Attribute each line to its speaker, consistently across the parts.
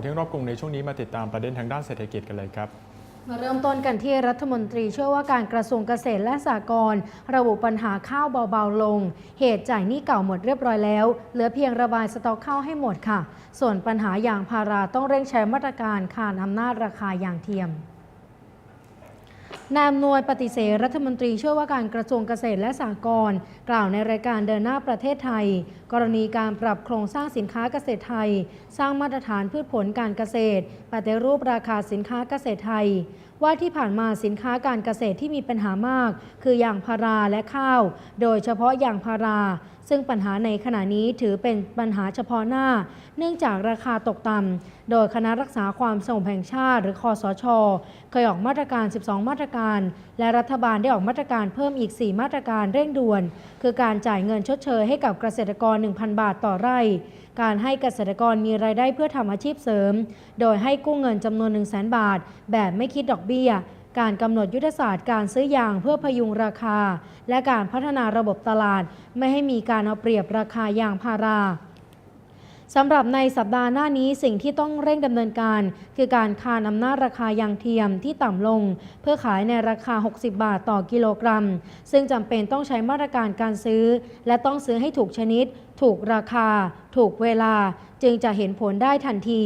Speaker 1: าวเที่ยงรอบกรุงในช่วงนี้มาติดตามประเด็นทางด้านเศรษฐกิจกันเลยครับ
Speaker 2: มาเริ่มต้นกันที่รัฐมนตรีช่วยว่าการกระทรวงเกษตรและสหกรณ์ระบุปัญหาข้าวเบาๆลง เหตุจ่ายหนี้เก่าหมดเรียบร้อยแล้ว เหลือเพียงระบายสต็อกข้าวให้หมดค่ะ ส่วนปัญหาอย่างพาราต้องเร่งใช้มาตรการขานอำนาจราคาอย่างเทียม นายอำนวยปฏิเสธรัฐมนตรีช่วยว่าการกระทรวงเกษตรและสหกรณ์กล่าวในรายการเดินหน้าประเทศไทย กรณีการปรับโครงสร้างสินค้าเกษตรไทย สร้างมาตรฐานพืชผลการเกษตรปฏิรูปราคาสินค้าเกษตรไทย ว่าที่ผ่านมาสินค้าการเกษตรที่มีปัญหามาก คือยางพาราและข้าว โดยเฉพาะยางพารา ซึ่งปัญหาในขณะนี้ถือเป็นปัญหาเฉพาะหน้า เนื่องจากราคาตกต่ำโดยคณะรักษาความสงบแห่งชาติ หรือคอสช เคยออกมาตรการ 12 มาตรการและรัฐบาลได้ออกมาตรการเพิ่มอีก 4 มาตรการเร่งด่วน คือการจ่ายเงินชดเชยให้กับเกษตรกร 1,000 บาทต่อไร่ การให้เกษตรกรมีรายได้เพื่อทำอาชีพเสริม โดยให้กู้เงินจำนวน 1 0 0 0 0 0 บาท แบบไม่คิดดอกเบี้ยการกำหนดยุทธศาสตร์การซื้อยางเพื่อพยุงราคา และการพัฒนาระบบตลาด ไม่ให้มีการเอาเปรียบราคายางพารา สำหรับในสัปดาห์หน้านี้สิ่งที่ต้องเร่งดำเนินการ คือการคานอำนาจราคายางเทียมที่ต่ำลง เพื่อขายในราคา 60 บาทต่อกิโลกรัม ซึ่งจำเป็นต้องใช้มาตรการการซื้อ และต้องซื้อให้ถูกชนิด ถูกราคา ถูกเวลา จึงจะเห็นผลได้ทันที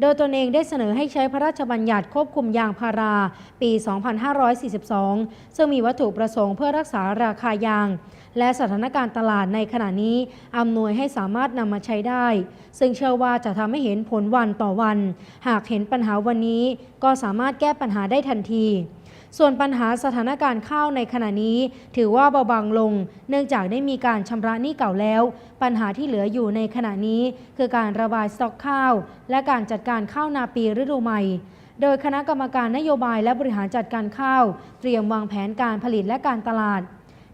Speaker 2: โดยตนเองได้เสนอให้ใช้พระราชบัญญัติควบคุมยางพารา ปี 2542 ซึ่งมีวัตถุประสงค์เพื่อรักษาราคายาง และสถานการณ์ตลาดในขณะนี้อำนวยให้สามารถนำมาใช้ได้ ซึ่งเชื่อว่าจะทำให้เห็นผลวันต่อวัน หากเห็นปัญหาวันนี้ก็สามารถแก้ปัญหาได้ทันทีส่วนปัญหาสถานการณ์ข้าวในขณะนี้ ถือว่าเบาบางลง เนื่องจากได้มีการชำระหนี้เก่าแล้ว ปัญหาที่เหลืออยู่ในขณะนี้ คือการระบายสต็อกข้าว และการจัดการข้าวนาปีฤดูใหม่ โดยคณะกรรมการนโยบายและบริหารจัดการข้าว เตรียมวางแผนการผลิตและการตลาด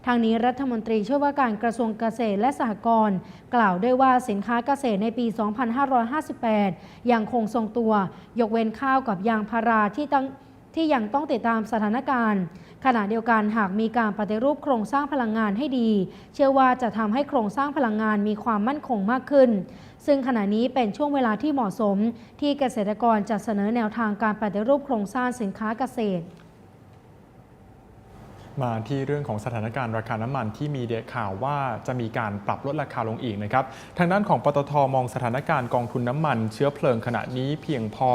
Speaker 2: ทางนี้รัฐมนตรีช่วยว่าการกระทรวงเกษตรและสหกรณ์กล่าวด้วยว่าสินค้าเกษตรในปี 2558 ยังคงทรงตัว ยกเว้นข้าวกับยางพาราที่ต้องที่ยังต้องติดตามสถานการณ์ ขณะเดียวกันหากมีการปฏิรูปโครงสร้างพลังงานให้ดี เชื่อว่าจะทำให้โครงสร้างพลังงานมีความมั่นคงมากขึ้น ซึ่งขณะนี้เป็นช่วงเวลาที่เหมาะสม ที่เกษตรกรจะเสนอแนวทางการปฏิรูปโครงสร้างสินค้าเกษตร
Speaker 1: มาที่เรื่องของสถานการณ์ราคาน้ำมันที่มีเดียข่าวว่าจะมีการปรับลดราคาลงอีกนะครับ ทางด้านของปตทมองสถานการณ์กองทุนน้ำมัน เชื้อเพลิงขณะนี้เพียงพอ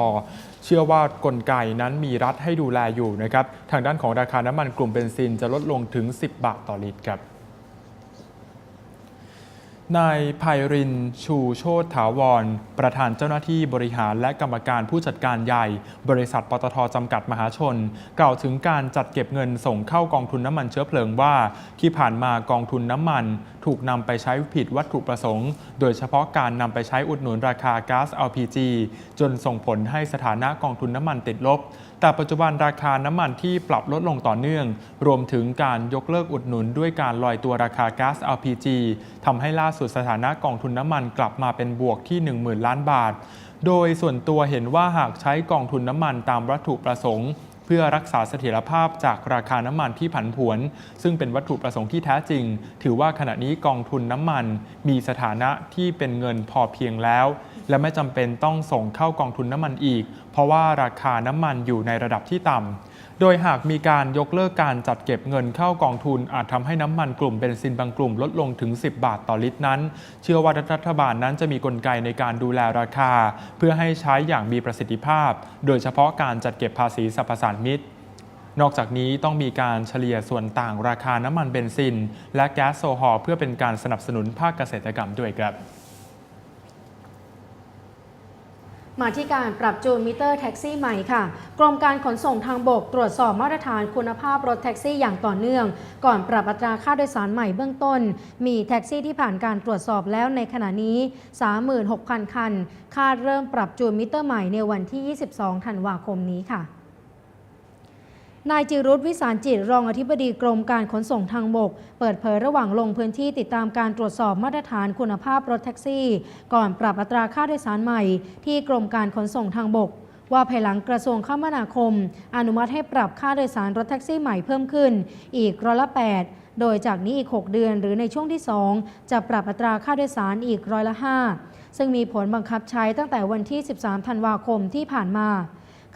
Speaker 1: เชื่อว่ากลไกนั้นมีรัฐให้ดูแลอยู่นะครับ ทางด้านของราคาน้ำมันกลุ่มเบนซินจะลดลงถึง 10 บาทต่อลิตรครับ นายไพริน ชูโชตถาวร ประธานเจ้าหน้าที่บริหารและกรรมการผู้จัดการใหญ่ บริษัทปตทจำกัดมหาชน กล่าวถึงการจัดเก็บเงินส่งเข้ากองทุนน้ำมันเชื้อเพลิงว่า ที่ผ่านมากองทุนน้ำมัน ถูกนำไปใช้ผิดวัตถุประสงค์ โดยเฉพาะการนำไปใช้อุดหนุนราคาก๊าซ LPG จนส่งผลให้สถานะกองทุนน้ำมันติดลบ แต่ปัจจุบันราคาน้ำมันที่ปรับลดลงต่อเนื่อง รวมถึงการยกเลิกอุดหนุนด้วยการลอยตัวราคาก๊าซ LPG ทำให้ล่าสุดสถานะกองทุนน้ำมันกลับมาเป็นบวกที่ 10,000 ล้านบาท โดยส่วนตัวเห็นว่าหากใช้กองทุนน้ำมันตามวัตถุประสงค์ พื่อรักษาเสถียรภาพจากราคาน้ำมันที่ผันผวน ซึ่งเป็นวัตถุประสงค์ที่แท้จริง ถือว่าขณะนี้กองทุนน้ำมัน มีสถานะที่เป็นเงินพอเพียงแล้ว และไม่จำเป็นต้องส่งเข้ากองทุนน้ำมันอีก เพราะว่าราคาน้ำมันอยู่ในระดับที่ต่ำ โดยหากมีการยกเลิกการจัดเก็บเงินเข้ากองทุนอาจทำให้น้ำมันกลุ่มเบนซินบางกลุ่มลดลงถึง 10 บาทต่อลิตรนั้น เชื่อว่ารัฐบาลนั้นจะมีกลไกในการดูแลราคา เพื่อให้ใช้อย่างมีประสิทธิภาพ โดยเฉพาะการจัดเก็บภาษีสรรพสานมิตรนอกจากนี้ต้องมีการเฉลี่ยส่วนต่างราคาน้ำมันเบนซิน และแก๊สโซฮอลเพื่อเป็นการสนับสนุนภาคเกษตรกรรมด้วยครับ
Speaker 2: มาที่การปรับจูนมิเตอร์แท็กซี่ใหม่ค่ะ กรมการขนส่งทางบกตรวจสอบมาตรฐานคุณภาพรถแท็กซี่อย่างต่อเนื่อง ก่อนปรับอัตราค่าโดยสารใหม่เบื้องต้น มีแท็กซี่ที่ผ่านการตรวจสอบแล้วในขณะนี้ 36,000 คัน คาดเริ่มปรับจูนมิเตอร์ใหม่ในวันที่ 22 ธันวาคมนี้ค่ะ นายจิรุธวิสารจิตรองอธิบดีกรมการขนส่งทางบก เปิดเผยระหว่างลงพื้นที่ติดตามการตรวจสอบมาตรฐานคุณภาพรถแท็กซี่ ก่อนปรับอัตราค่าโดยสารใหม่ ที่กรมการขนส่งทางบก ว่าภายหลังกระทรวงคมนาคม อนุมัติให้ปรับค่าโดยสารรถแท็กซี่ใหม่เพิ่มขึ้น อีกร้อยละ 8 โดยจากนี้อีก 6 เดือนหรือในช่วงที่ 2 จะปรับอัตราค่าโดยสารอีกร้อยละ 5 ซึ่งมีผลบังคับใช้ตั้งแต่วันที่ 13 ธันวาคมที่ผ่านมา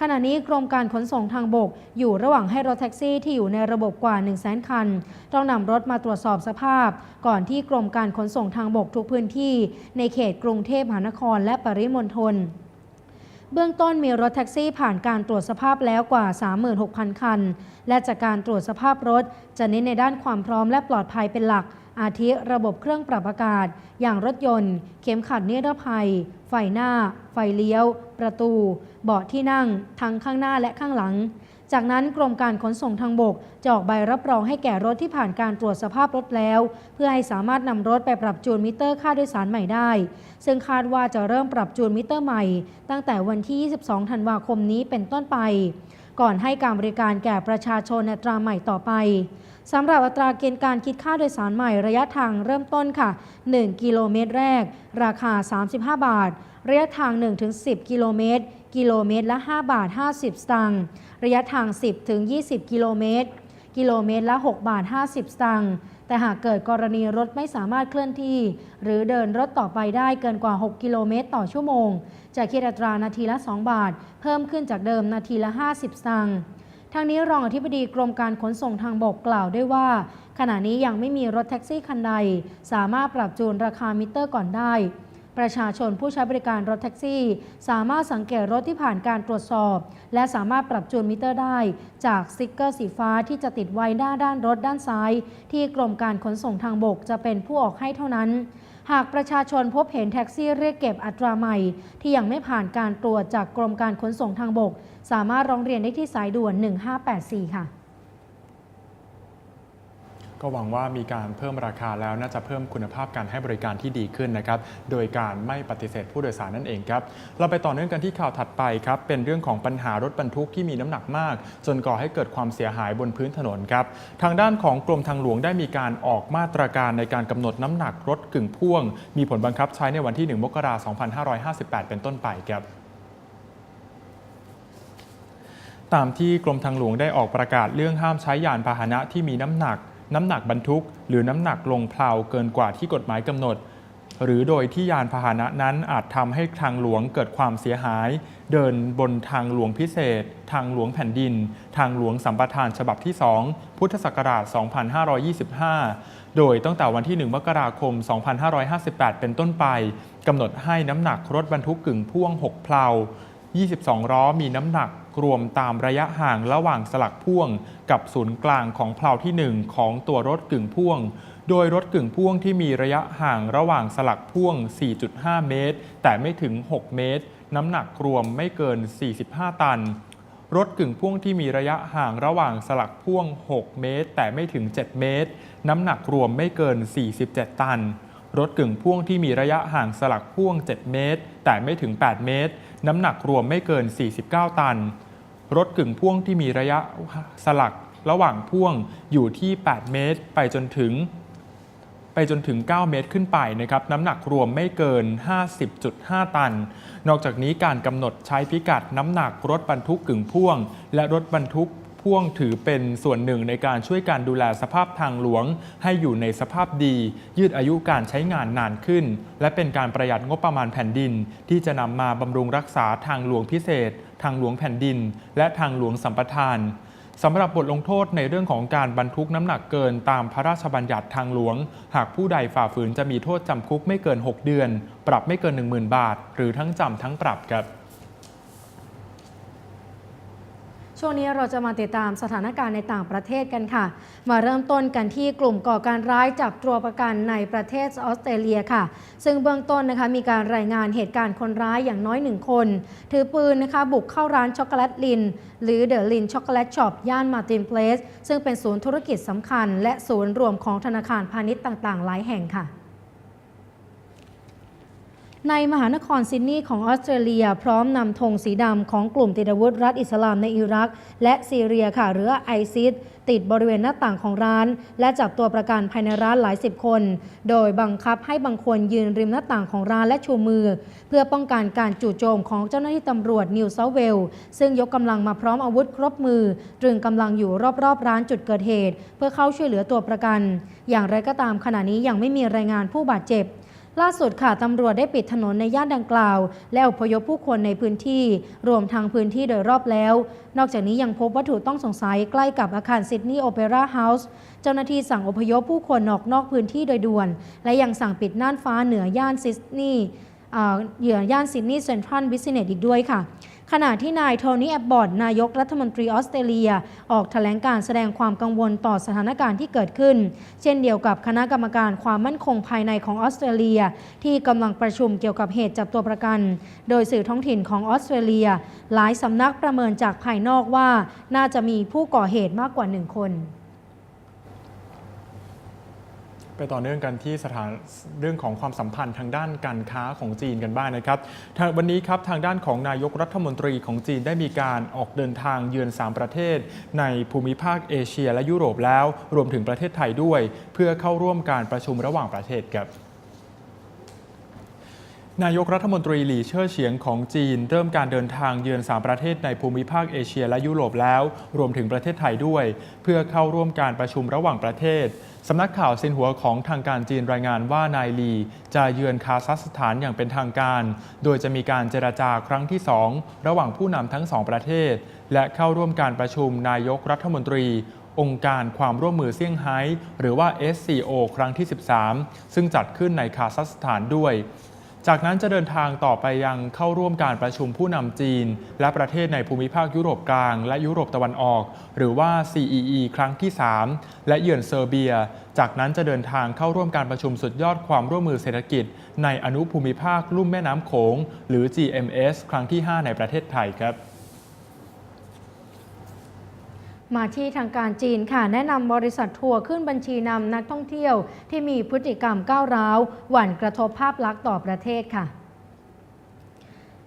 Speaker 2: ขณะนี้กรมการขนส่งทางบก อยู่ระหว่างให้รถแท็กซี่ที่อยู่ในระบบกว่า 1 0 0 0 0 0 คัน ต้องนำรถมาตรวจสอบสภาพ ก่อนที่กรมการขนส่งทางบกทุกพื้นที่ ในเขตกรุงเทพมหานครและปริมณฑลเบื้องต้นมีรถแท็กซี่ผ่านการตรวจสภาพแล้วกว่า 36,000 คัน และจากการตรวจสภาพรถ จะเน้นในด้านความพร้อมและปลอดภัยเป็นหลัก อาทิระบบเครื่องปรับอากาศ อย่างรถยนต์ เข็มขัดนิรภัย ไฟหน้า ไฟเลี้ยว ประตู เบาะที่นั่ง ทั้งข้างหน้าและข้างหลัง จากนั้นกรมการขนส่งทางบกจะออกใบรับรองให้แก่รถที่ผ่านการตรวจสภาพรถแล้ว เพื่อให้สามารถนำรถไปปรับจูนมิเตอร์ค่าโดยสารใหม่ได้ ซึ่งคาดว่าจะเริ่มปรับจูนมิเตอร์ใหม่ ตั้งแต่วันที่ 22 ธันวาคมนี้เป็นต้นไป ก่อนให้การบริการแก่ประชาชนในอัตราใหม่ต่อไปสำหรับอัตราเกณฑ์การคิดค่าโดยสารใหม่ระยะทางเริ่มต้นค่ะ 1 กิโลเมตรแรก ราคา 35 บาท ระยะทาง 1-10 กิโลเมตร กิโลเมตรละ 5 บาท 50 สตางค์ ระยะทาง 10-20 กิโลเมตร กิโลเมตรละ 6 บาท 50 สตางค์ แต่หากเกิดกรณีรถไม่สามารถเคลื่อนที่ หรือเดินรถต่อไปได้เกินกว่า 6 กิโลเมตรต่อชั่วโมง จะคิดอัตรานาทีละ 2 บาท เพิ่มขึ้นจากเดิมนาทีละ 50 สตางค์ทางนี้รองอธิบดีกรมการขนส่งทางบกกล่าวด้วยว่า ขณะนี้ยังไม่มีรถแท็กซี่คันใด สามารถปรับจูนราคามิเตอร์ก่อนได้ ประชาชนผู้ใช้บริการรถแท็กซี่ สามารถสังเกตรถที่ผ่านการตรวจสอบ และสามารถปรับจูนมิเตอร์ได้ จากสติกเกอร์สีฟ้าที่จะติดไว้หน้าด้านรถด้านซ้าย ที่กรมการขนส่งทางบกจะเป็นผู้ออกให้เท่านั้น หากประชาชนพบเห็นแท็กซี่เรียกเก็บอัตราใหม่ ที่ยังไม่ผ่านการตรวจจากกรมการขนส่งทางบก สามารถร้องเรียนได้ที่สายด่วน 1584 ค่ะ
Speaker 1: ก็หวังว่ามีการเพิ่มราคาแล้วน่าจะเพิ่มคุณภาพการให้บริการที่ดีขึ้นนะครับ โดยการไม่ปฏิเสธผู้โดยสารนั่นเองครับ เราไปต่อเนื่องกันที่ข่าวถัดไปครับ เป็นเรื่องของปัญหารถบรรทุกที่มีน้ำหนักมาก จนก่อให้เกิดความเสียหายบนพื้นถนนครับ ทางด้านของกรมทางหลวงได้มีการออกมาตรการในการกำหนดน้ำหนักรถกึ่งพ่วง มีผลบังคับใช้ในวันที่ 1 มกราคม 2558 เป็นต้นไปครับตามที่กรมทางหลวงได้ออกประกาศเรื่องห้ามใช้ยานพาหนะที่มีน้ำหนัก น้ำหนักบรรทุก หรือน้ำหนักลงเพลาเกินกว่าที่กฎหมายกำหนด หรือโดยที่ยานพาหนะนั้นอาจทำให้ทางหลวงเกิดความเสียหาย เดินบนทางหลวงพิเศษ ทางหลวงแผ่นดิน ทางหลวงสัมปทานฉบับที่ 2 พุทธศักราช 2525 โดยตั้งแต่วันที่ 1 มกราคม 2558 เป็นต้นไปกำหนดให้น้ำหนักรถบรรทุกกึ่งพ่วง 6 เพลา 22 ล้อมีน้ำหนักรวมตามระยะห่างระหว่างสลักพ่วง กับศูนย์กลางของเพลาที่ 1 ของตัวรถกึ่งพ่วง โดยรถกึ่งพ่วงที่มีระยะห่างระหว่างสลักพ่วง 4.5 เมตร แต่ไม่ถึง 6 เมตร น้ำหนักรวมไม่เกิน 45 ตัน รถกึ่งพ่วงที่มีระยะห่างระหว่างสลักพ่วง 6 เมตร แต่ไม่ถึง 7 เมตร น้ำหนักรวมไม่เกิน 47 ตันรถกึ่งพ่วงที่มีระยะห่างสลักพ่วง 7 เมตร แต่ไม่ถึง 8 เมตรน้ำหนักรวมไม่เกิน 49 ตัน รถกึ่งพ่วงที่มีระยะสลักระหว่างพ่วงอยู่ที่ 8 เมตร ไปจนถึง ไปจนถึง 9 เมตรขึ้นไปนะครับ น้ำหนักรวมไม่เกิน 50.5 ตัน นอกจากนี้การกำหนดใช้พิกัดน้ำหนักรถบรรทุกกึ่งพ่วง และรถบรรทุก พ่วงถือเป็นส่วนหนึ่งในการช่วยการดูแลสภาพทางหลวง ให้อยู่ในสภาพดี ยืดอายุการใช้งานนานขึ้น และเป็นการประหยัดงบประมาณแผ่นดิน ที่จะนำมาบำรุงรักษาทางหลวงพิเศษ ทางหลวงแผ่นดิน และทางหลวงสัมปทานสำหรับบทลงโทษในเรื่องของการบรรทุกน้ำหนักเกินตามพระราชบัญญัติทางหลวง หากผู้ใดฝ่าฝืนจะมีโทษจำคุกไม่เกิน 6 เดือน ปรับไม่เกิน 10,000 บาท หรือทั้งจำทั้งปรับครับ
Speaker 2: ช่วงนี้เราจะมาติดตามสถานการณ์ในต่างประเทศกันค่ะ มาเริ่มต้นกันที่กลุ่มก่อการร้ายจับตัวประกันในประเทศออสเตรเลียค่ะ ซึ่งเบื้องต้นนะคะมีการรายงานเหตุการณ์คนร้ายอย่างน้อยหนึ่งคน ถือปืนนะคะบุกเข้าร้านช็อกโกแลตลิน หรือเดอะลินช็อกโกแลตช็อปย่านมาร์ตินเพลสซึ่งเป็นศูนย์ธุรกิจสำคัญ และศูนย์รวมของธนาคารพาณิชย์ต่างๆ หลายแห่งค่ะ ในมหานครซิดนีย์ของออสเตรเลีย พร้อมนำธงสีดำของกลุ่มติดอาวุธรัฐอิสลามในอิรัก และซีเรียค่ะหรือไอซิสติดบริเวณหน้าต่างของร้าน และจับตัวประกันภายในร้านหลายสิบคน โดยบังคับให้บางคนยืนริมหน้าต่างของร้านและชูมือ เพื่อป้องกันการจู่โจมของเจ้าหน้าที่ตำรวจนิวเซาเวลซึ่งยกกำลังมาพร้อมอาวุธครบมือ ตรึงกำลังอยู่รอบๆร้านจุดเกิดเหตุ เพื่อเข้าช่วยเหลือตัวประกัน อย่างไรก็ตามขณะนี้ยังไม่มีรายงานผู้บาดเจ็บ ล่าสุดค่ะตำรวจได้ปิดถนนในย่านดังกล่าว และอพยพผู้คนในพื้นที่ รวมทางพื้นที่โดยรอบแล้ว นอกจากนี้ยังพบวัตถุต้องสงสัยใกล้กับอาคารซิดนีย์โอเปร่าเฮาส์เจ้าหน้าที่สั่งอพยพผู้คนออกนอกพื้นที่โดยด่วน และยังสั่งปิดน่านฟ้าเหนือย่านซิดนีย์เหยื่อย่านซิดนีย์เซ็นทรัลบิสเนสอีกด้วยค่ะ ขณะที่นายโทนี่แอบบอร์ดนายกรัฐมนตรีออสเตรเลีย ออกแถลงการแสดงความกังวลต่อสถานการณ์ที่เกิดขึ้น เช่นเดียวกับคณะกรรมการความมั่นคงภายในของออสเตรเลีย ที่กำลังประชุมเกี่ยวกับเหตุจับตัวประกัน โดยสื่อท้องถิ่นของออสเตรเลีย หลายสำนักประเมินจากภายนอกว่า น่าจะมีผู้ก่อเหตุมากกว่าหนึ่งคน
Speaker 1: ไปต่อเนื่องกันที่สถานเรื่องของความสัมพันธ์ทางด้านการค้าของจีนกันบ้างนะครับวันนี้ครับทางด้านของนายกรัฐมนตรีของจีนได้มีการออกเดินทางเยือน 3 ประเทศ ในภูมิภาคเอเชียและยุโรปแล้ว รวมถึงประเทศไทยด้วย เพื่อเข้าร่วมการประชุมระหว่างประเทศครับ นายกรัฐมนตรีหลี่เช่อเฉียงของจีน เริ่มการเดินทางเยือน 3 ประเทศในภูมิภาคเอเชียและยุโรปแล้ว รวมถึงประเทศไทยด้วย เพื่อเข้าร่วมการประชุมระหว่างประเทศสำนักข่าวซินหัวของทางการจีนรายงานว่านายหลีจะเยือนคาซัคสถานอย่างเป็นทางการ โดยจะมีการเจรจาครั้งที่ 2 ระหว่างผู้นำทั้งสองประเทศ และเข้าร่วมการประชุมนายกรัฐมนตรีองค์การความร่วมมือเซี่ยงไฮ้หรือว่า SCO ครั้งที่ 13 ซึ่งจัดขึ้นในคาซัคสถานด้วย จากนั้นจะเดินทางต่อไปยังเข้าร่วมการประชุมผู้นำจีน และประเทศในภูมิภาคยุโรปกลาง และยุโรปตะวันออก หรือว่า CEE ครั้งที่ 3 และเยือนเซอร์เบีย จากนั้นจะเดินทางเข้าร่วมการประชุมสุดยอดความร่วมมือเศรษฐกิจ ในอนุภูมิภาคลุ่มแม่น้ำโขง หรือ GMS ครั้งที่ 5 ในประเทศไทยครับ
Speaker 2: มาที่ทางการจีนค่ะ แนะนำบริษัททัวร์ขึ้นบัญชีนำนักท่องเที่ยว ที่มีพฤติกรรมก้าวร้าว หวั่นกระทบภาพลักษณ์ต่อประเทศค่ะ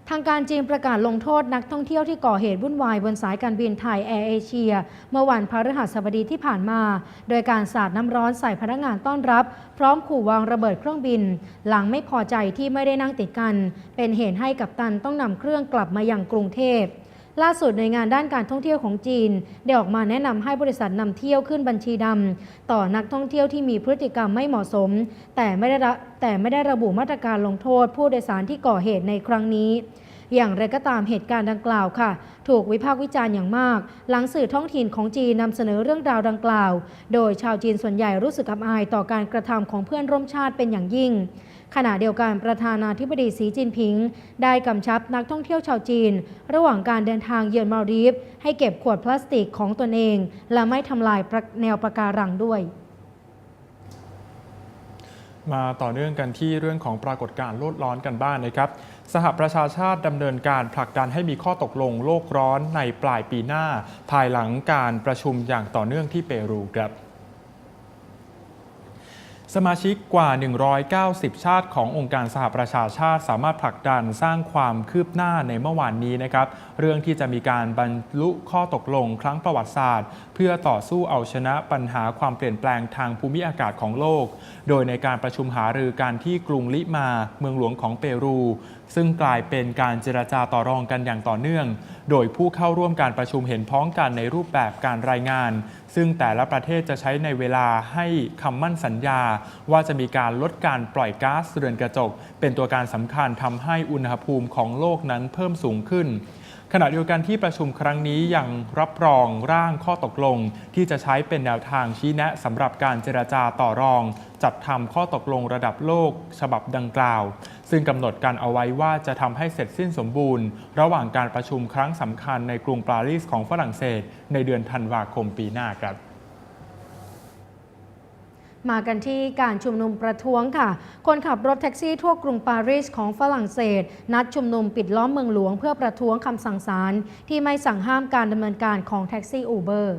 Speaker 2: ทางการจีนประกาศลงโทษนักท่องเที่ยวที่ก่อเหตุวุ่นวายบนสายการบินไทยแอร์เอเชีย เมื่อวันพฤหัสบดีที่ผ่านมา โดยการสาดน้ำร้อนใส่พนักงานต้อนรับ พร้อมขู่วางระเบิดเครื่องบิน หลังไม่พอใจที่ไม่ได้นั่งติดกัน เป็นเหตุให้กัปตันต้องนำเครื่องกลับมายังกรุงเทพ ล่าสุดในงานด้านการท่องเที่ยวของจีน ได้ออกมาแนะนำให้บริษัทนำเที่ยวขึ้นบัญชีดำต่อนักท่องเที่ยวที่มีพฤติกรรมไม่เหมาะสม แต่ไม่ได้ระแต่ไม่ได้ระบุมาตรการลงโทษ ผู้โดยสารที่ก่อเหตุในครั้งนี้อย่างไรก็ตามเหตุการณ์ดังกล่าวค่ะ ถูกวิพากษ์วิจารณ์อย่างมาก หลังสื่อท้องถิ่นของจีนนำเสนอเรื่องราวดังกล่าว โดยชาวจีนส่วนใหญ่รู้สึกอับอายต่อการกระทำของเพื่อนร่วมชาติเป็นอย่างยิ่ง ขณะเดียวกันประธานาธิบดีสีจินผิง ได้กำชับนักท่องเที่ยวชาวจีน ระหว่างการเดินทางเยือนมาลดีฟ ให้เก็บขวดพลาสติกของตนเอง และไม่ทำลายแนวปะการังด้วย
Speaker 1: มาต่อเนื่องกันที่เรื่องของปรากฏการณ์โลดร้อนกันบ้างนนะครับ สหประชาชาติดำเนินการผลักดันให้มีข้อตกลงโลกร้อนในปลายปีหน้า ภายหลังการประชุมอย่างต่อเนื่องที่เปรูครับ สมาชิกกว่า 190 ชาติขององค์การสหประชาชาติ สามารถผลักดันสร้างความคืบหน้าในเมื่อวานนี้นะครับ เรื่องที่จะมีการบรรลุข้อตกลงครั้งประวัติศาสตร์ เพื่อต่อสู้เอาชนะปัญหาความเปลี่ยนแปลงทางภูมิอากาศของโลก โดยในการประชุมหารือการที่กรุงลิมา เมืองหลวงของเปรู ซึ่งกลายเป็นการเจรจาต่อรองกันอย่างต่อเนื่อง โดยผู้เข้าร่วมการประชุมเห็นพ้องกันในรูปแบบการรายงาน ซึ่งแต่ละประเทศจะใช้ในเวลาให้คำมั่นสัญญา ว่าจะมีการลดการปล่อยก๊าซเรือนกระจก เป็นตัวการสำคัญทำให้อุณหภูมิของโลกนั้นเพิ่มสูงขึ้นขณะเดียวกันที่ประชุมครั้งนี้ยังรับรองร่างข้อตกลง ที่จะใช้เป็นแนวทางชี้แนะสำหรับการเจรจาต่อรอง จัดทำข้อตกลงระดับโลก ฉบับดังกล่าว ซึ่งกำหนดการเอาไว้ว่าจะทำให้เสร็จสิ้นสมบูรณ์ ระหว่างการประชุมครั้งสำคัญในกรุงปารีสของฝรั่งเศส ในเดือนธันวาคมปีหน้าครับ
Speaker 2: มากันที่การชุมนุมประท้วงค่ะ คนขับรถแท็กซี่ทั่วกรุงปารีสของฝรั่งเศส นัดชุมนุมปิดล้อมเมืองหลวงเพื่อประท้วงคำสั่งศาลที่ไม่สั่งห้ามการดำเนินการของแท็กซี่อูเบอร์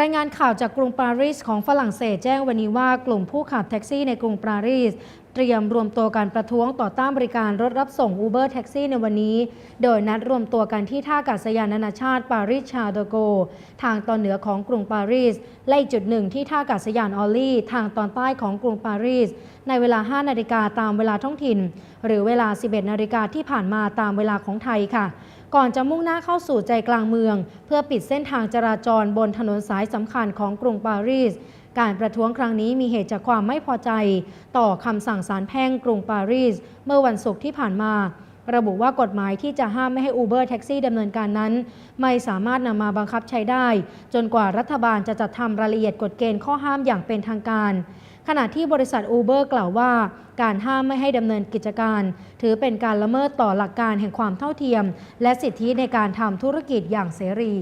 Speaker 2: รายงานข่าวจากกรุงปารีสของฝรั่งเศสแจ้งวันนี้ว่ากลุ่มผู้ขับแท็กซี่ในกรุงปารีส เตรียมรวมตัวการประท้วงต่อต้านบริการรถรับส่ง Uber แท็กซี่ในวันนี้ โดยนัดรวมตัวกันที่ท่าอากาศยานนานาชาติปารีสชาร์ลโก ทางตอนเหนือของกรุงปารีส และอีกจุดหนึ่งที่ท่าอากาศยานออลลี่ ทางตอนใต้ของกรุงปารีส ในเวลา 5 นาฬิกาตามเวลาท้องถิ่น หรือเวลา 11 นาฬิกาที่ผ่านมาตามเวลาของไทยค่ะก่อนจะมุ่งหน้าเข้าสู่ใจกลางเมือง เพื่อปิดเส้นทางจราจรบนถนนสายสำคัญของกรุงปารีส การประท้วงครั้งนี้มีเหตุจากความไม่พอใจ ต่อคำสั่งศาลแพ่งกรุงปารีส เมื่อวันศุกร์ที่ผ่านมา ระบุว่ากฎหมายที่จะห้ามไม่ให้ Uber แท็กซี่ดำเนินการนั้น ไม่สามารถนำมาบังคับใช้ได้ จนกว่ารัฐบาลจะจัดทำรายละเอียดกฎเกณฑ์ข้อห้ามอย่างเป็นทางการขณะที่บริษัท Uber กล่าวว่า การห้ามไม่ให้ดำเนินกิจการ ถือเป็นการละเมิดต่อหลักการแห่งความเท่าเทียม และสิทธิในการทำธุรกิจอย่างเสรี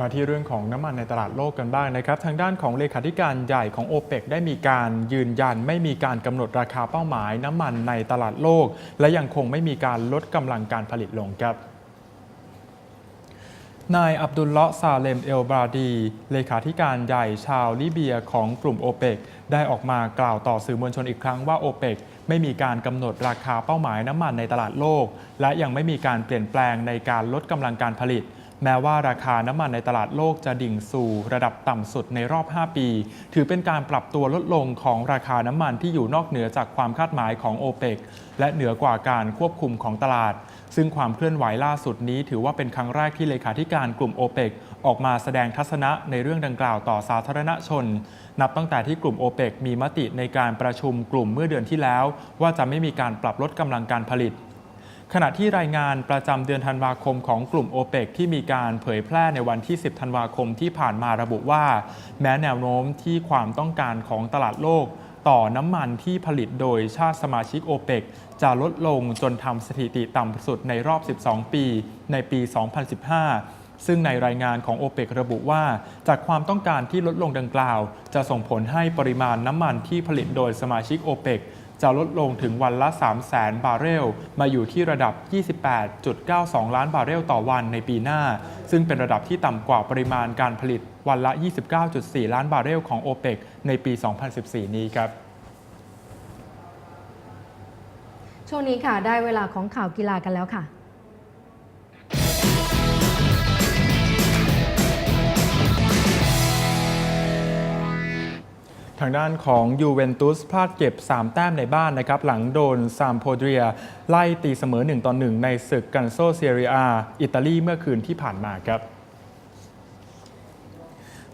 Speaker 1: มาที่เรื่องของน้ำมันในตลาดโลกกันบ้างนะครับ ทางด้านของเลขาธิการใหญ่ของโอเปกได้มีการยืนยัน ไม่มีการกำหนดราคาเป้าหมาย น้ำมันในตลาดโลก และยังคงไม่มีการลดกำลังการผลิตลงครับนายอับดุลเลาะซาเลมเอลบราดี เลขาธิการใหญ่ชาวลิเบียของกลุ่มโอเปกได้ออกมากล่าวต่อสื่อมวลชนอีกครั้งว่าโอเปกไม่มีการกำหนดราคาเป้าหมายน้ำมันในตลาดโลก และยังไม่มีการเปลี่ยนแปลงในการลดกำลังการผลิต แม้ว่าราคาน้ำมันในตลาดโลกจะดิ่งสู่ระดับต่ำสุดในรอบ 5 ปี ถือเป็นการปรับตัวลดลงของราคาน้ำมันที่อยู่นอกเหนือจากความคาดหมายของโอเปกและเหนือกว่าการควบคุมของตลาด ซึ่งความเคลื่อนไหวล่าสุดนี้ถือว่าเป็นครั้งแรกที่เลขาธิการกลุ่มโอเปกออกมาแสดงทัศนะในเรื่องดังกล่าวต่อสาธารณชน นับตั้งแต่ที่กลุ่มโอเปกมีมติในการประชุมกลุ่มเมื่อเดือนที่แล้ว ว่าจะไม่มีการปรับลดกำลังการผลิต ขณะที่รายงานประจำเดือนธันวาคมของกลุ่มโอเปกที่มีการเผยแพร่ในวันที่ 10 ธันวาคมที่ผ่านมาระบุว่า แม้แนวโน้มที่ความต้องการของตลาดโลก ต่อน้ำมันที่ผลิตโดยชาติสมาชิกโอเปกจะลดลงจนทำสถิติต่ำสุดในรอบ 12 ปี ในปี 2015ซึ่งในรายงานของโอเปกระบุว่า จากความต้องการที่ลดลงดังกล่าว จะส่งผลให้ปริมาณน้ำมันที่ผลิตโดยสมาชิกโอเปก จะลดลงถึงวันละ 3 0 0แสนบาร์เรล มาอยู่ที่ระดับ 28.92 ล้านบาร์เรลต่อวันในปีหน้า ซึ่งเป็นระดับที่ต่ำกว่าปริมาณการผลิตวันละ 29.4 ล้านบาร์เรลของโอเปกในปี 2014 นี้ครับ
Speaker 2: ช่วงนี้ค่ะ ได้เวลาของข่าวกีฬากันแล้วค่ะ
Speaker 1: ทางด้านของยูเวนตุสพลาดเก็บ 3 แต้มในบ้านนะครับหลังโดนซามโพเดีย ไล่ตีเสมอ 1 ต่อ 1 ในศึกกันโซเซียรีอาอิตาลีเมื่อคืนที่ผ่านมาครับ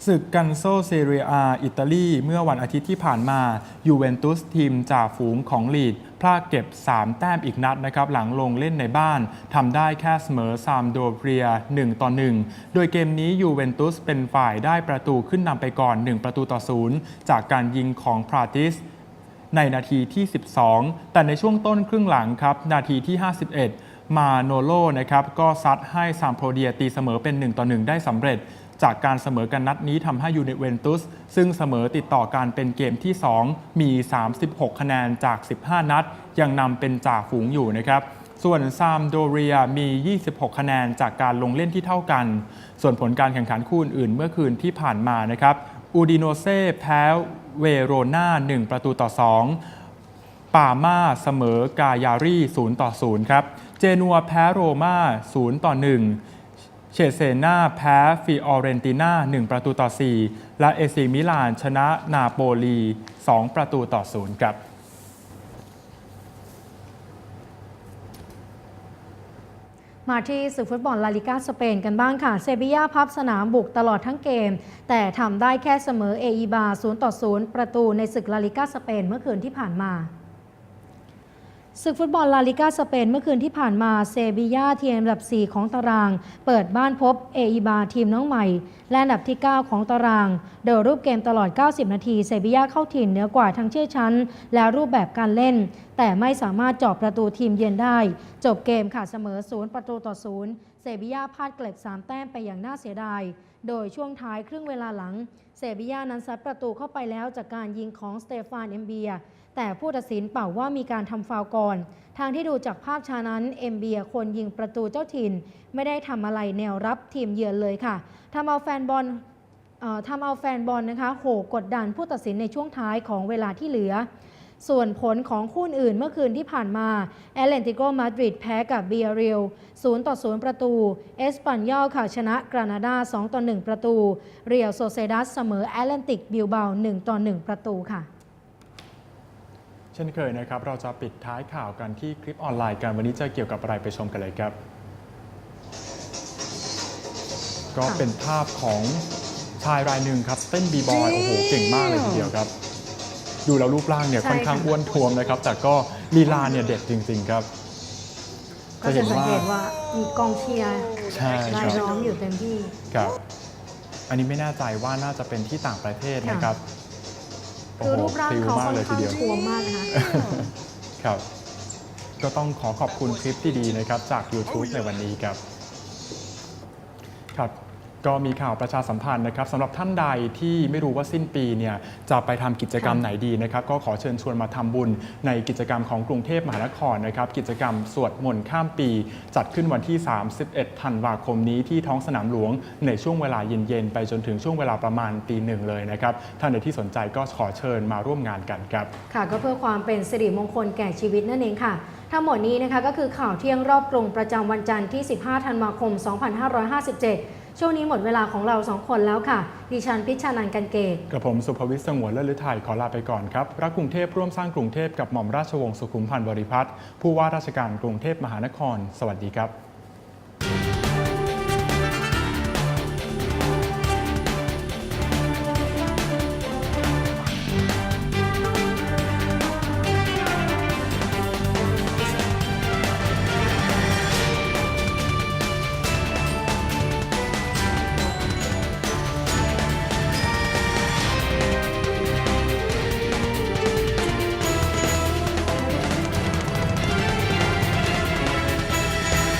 Speaker 1: ศึกกันโซเซเรียอาอิตาลี เมื่อวันอาทิตย์ที่ผ่านมายูเวนตุสทีมจ่าฝูงของลีดพลาดเก็บ 3 แต้มอีกนัดนะครับหลังลงเล่นในบ้านทำได้แค่เสมอซามโดเรีย 1 ต่อ 1 โดยเกมนี้ยูเวนตุสเป็นฝ่ายได้ประตูขึ้นนำไปก่อน 1 ประตูต่อศูนย์จากการยิงของพราติสในนาทีที่ 12 แต่ในช่วงต้นครึ่งหลังครับนาทีที่ 51 มาโนโลนะครับก็ซัดให้ซามโพเดียตีเสมอเป็น 1 ต่อ 1 ได้สำเร็จ จากการเสมอกันนัดนี้ทำให้ยูเนเวนตุสซึ่งเสมอติดต่อกันเป็นเกมที่ 2 มี 36 คะแนนจาก 15 นัด ยังนำเป็นจ่าฝูงอยู่นะครับส่วนซามโดเรียมี 26 คะแนนจากการลงเล่นที่เท่ากัน ส่วนผลการแข่งขันคู่อื่นเมื่อคืนที่ผ่านมานะครับอูดิโนเซ่แพ้เวโรนา1 ประตูต่อ 2 ปาม่าเสมอกายารี0ต่อ0ครับ เจนัวแพ้โรม่า0ต่อ1 เชเซนาแพ้ฟิออเรนติน่า 1 ประตูต่อ 4 และเอซีมิลานชนะนาโปลี 2 ประตูต่อ 0 ครับ
Speaker 2: มาที่ศึกฟุตบอลลาลิกาสเปนกันบ้างค่ะ เซบียาพับสนามบุกตลอดทั้งเกม แต่ทำได้แค่เสมอเออีบา0ต่อ0ประตูในศึกลาลิกาสเปนเมื่อคืนที่ผ่านมา ศึกฟุตบอลลาลิกาสเปนเมื่อคืนที่ผ่านมาเซบียาทีมอันดับ 4 ของตาราง เปิดบ้านพบเออีบาทีมน้องใหม่ และอันดับที่ 9 ของตารางโดยรูปเกมตลอด 90 นาทีเซบียาเข้าถิ่นเหนือกว่าทั้งเชื่อชั้น และรูปแบบการเล่น แต่ไม่สามารถเจาะประตูทีมเยือนได้ จบเกมค่ะเสมอ 0 ประตูต่อ 0 เซบียาพลาดเกล็ด 3 แต้มไปอย่างน่าเสียดาย โดยช่วงท้ายครึ่งเวลาหลังเซบียานั้นซัดประตูเข้าไปแล้วจากการยิงของสเตฟานเอมเบีย แต่ผู้ตัดสินเป่าว่ามีการทำฟาวก่อน ทางที่ดูจากภาพชานั้น เอมเบียคนยิงประตูเจ้าถิ่น ไม่ได้ทำอะไรแนวรับทีมเยือนเลยค่ะทำเอาแฟนบอลทำเอาแฟนบอลนะคะโหกดดันผู้ตัดสินในช่วงท้ายของเวลาที่เหลือ ส่วนผลของคู่อื่นเมื่อคืนที่ผ่านมาแอตเลนติโกมาดริดแพ้กับเบียเรียล0ต่อ0ประตู เอสปันยอลค่ะชนะกรานาดา2ต่อ1ประตู เรียลโซเซดัสเสมอแอตแลนติกบิลเบา1ต่อ1ประตูค่ะ
Speaker 1: เช่นเคยนะครับ เราจะปิดท้ายข่าวกันที่คลิปออนไลน์กันวันนี้จะเกี่ยวกับอะไรไปชมกันเลยครับ ก็เป็นภาพของชายรายหนึ่งครับเต้นบีบอยโอ้โหเก่งมากเลยทีเดียวครับ ดูแล้วรูปร่างเนี่ย
Speaker 2: ใช่
Speaker 1: ค่อนข้าง
Speaker 2: ค่ะ
Speaker 1: อ้วนท้วมนะครับ แต่ก็ลีลาเนี่ยเด็ดจริง ๆ ครับ
Speaker 2: ก็จะสังเกตว่ามีกองเชียร์
Speaker 1: ใช่
Speaker 2: รา
Speaker 1: ค
Speaker 2: ย
Speaker 1: รับ
Speaker 2: ล้อมอยู่เต็มที่
Speaker 1: ครับ อันนี้ไม่แน่ใจว่าน่าจะเป็นที่ต่างประเทศนะครับ
Speaker 2: คือรูปร่างเขา
Speaker 1: โอ้โหพ
Speaker 2: ค่อน
Speaker 1: ลิ้วมากเลยที
Speaker 2: ข้าง
Speaker 1: เดียว
Speaker 2: ท้วมมากนะคะ
Speaker 1: ครับ ก็ต้องขอขอบคุณคลิปที่ดีนะครับจาก YouTube ในวันนี้ครับ ครับ ก็มีข่าวประชาสัมพันธ์นะครับสำหรับท่านใดที่ไม่รู้ว่าสิ้นปีเนี่ยจะไปทำกิจกรรมไหนดีนะครับ ก็ขอเชิญชวนมาทำบุญในกิจกรรมของกรุงเทพมหานครนะครับ กิจกรรมสวดมนต์ข้ามปี จัดขึ้นวันที่ 31 ธันวาคมนี้ที่ท้องสนามหลวงในช่วงเวลาเย็นๆ ไปจนถึงช่วงเวลาประมาณตีหนึ่งเลยนะครับ ท่านใดที่สนใจก็ขอเชิญมาร่วมงานกันครับ
Speaker 2: ค่ะ ก็เพื่อความเป็นสิริมงคลแก่ชีวิตนั่นเองค่ะ ทั้งหมดนี้นะคะก็คือข่าวเที่ยงรอบกรุงประจำวันจันทร์ที่ 15 ธันวาคม 2557 ช่วงนี้หมดเวลาของเราสองคนแล้วค่ะ ดิฉันพิชานันท์กันเกต
Speaker 1: กระผมสุภวิทย์สงวนและฤทัยขอลาไปก่อนครับ รักกรุงเทพร่วมสร้างกรุงเทพกับหม่อมราชวงศ์สุขุมพันธ์บริพัตรผู้ว่าราชการกรุงเทพมหานคร สวัสดีครับ